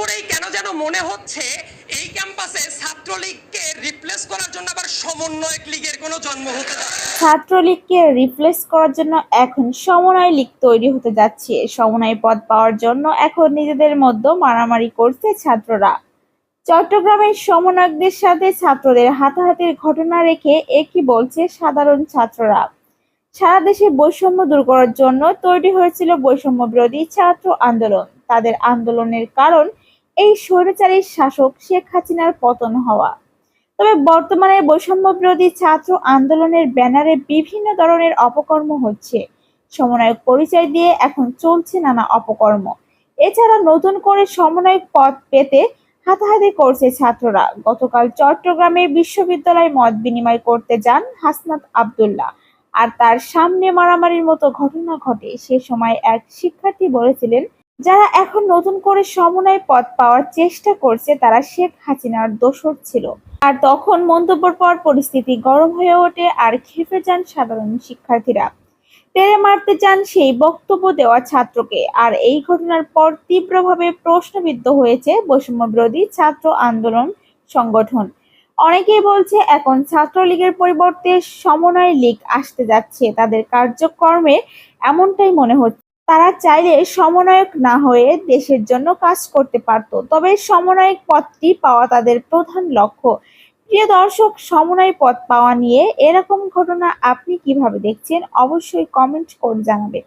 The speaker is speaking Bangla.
করেই কেন যেন মনে হচ্ছে এই ক্যাম্পাসে ছাত্রলীগকে রিপ্লেস করার জন্য আবার সমন্বয়ক লীগের কোনো জন্ম হতে ছাত্রলীগকে রিপ্লেস করার জন্য এখন সমন্বয় লীগ তৈরি হতে যাচ্ছে। সমন্বয় পদ পাওয়ার জন্য এখন নিজেদের মধ্যে মারামারি করছে ছাত্ররা। চট্টগ্রামের সমন্বয়কদের সাথে ছাত্রদের হাতাহাতির ঘটনা রেখে একই বলছে সাধারণ ছাত্ররা। সারা দেশে বৈষম্য দূর করার জন্য তৈরি হয়েছিল বৈষম্য বিরোধী ছাত্র আন্দোলন। তাদের আন্দোলনের কারণ এই স্বৈরাচারী শাসক শেখ হাসিনার পতন হওয়া। তবে বর্তমানে বৈষম্য বিরোধী ছাত্র আন্দোলনের ব্যানারে বিভিন্ন ধরনের অপকর্ম হচ্ছে। সমন্বয়ক পরিচয় দিয়ে এখন চলছে নানা অপকর্ম। এছাড়া নতুন করে সমন্বয়ক পদ পেতে হাতাহাতি করছে ছাত্ররা। গতকাল চট্টগ্রামে বিশ্ববিদ্যালয়ে মত বিনিময় করতে যান হাসনাত আব্দুল্লাহ। আর তার সামনে মারামারির মতো ঘটনা ঘটে। সে সময় এক শিক্ষার্থী বলেছিলেন যারা এখন নতুন করে সমন্বয় পদ পাওয়ার চেষ্টা করছে, তারা শেখ হাসিনার দোসর ছিল। আর তখন মন্তব্যের পর পরিস্থিতি গরম হয়ে ওঠে আর খেপে যান সাধারণ শিক্ষার্থীরা। তেড়ে মারতে চান সেই বক্তব্য দেওয়া ছাত্রকে। আর এই ঘটনার পর তীব্রভাবে প্রশ্নবিদ্ধ হয়েছে বৈষম্য বিরোধী ছাত্র আন্দোলন সংগঠন। অনেকেই বলছে, এখন ছাত্রলীগের পরিবর্তে সমন্বয় লীগ আসতে যাচ্ছে। তাদের কার্যক্রমে এমনটাই মনে হচ্ছে। তারা চাইলে সমন্বয়ক না হয়ে দেশের জন্য কাজ করতে পারত। তবে সমন্বয়ক পদটি পাওয়া তাদের প্রধান লক্ষ্য। প্রিয় দর্শক, সমন্বয় পদ পাওয়া নিয়ে এরকম ঘটনা আপনি কীভাবে দেখছেন, অবশ্যই কমেন্ট করে জানাবেন।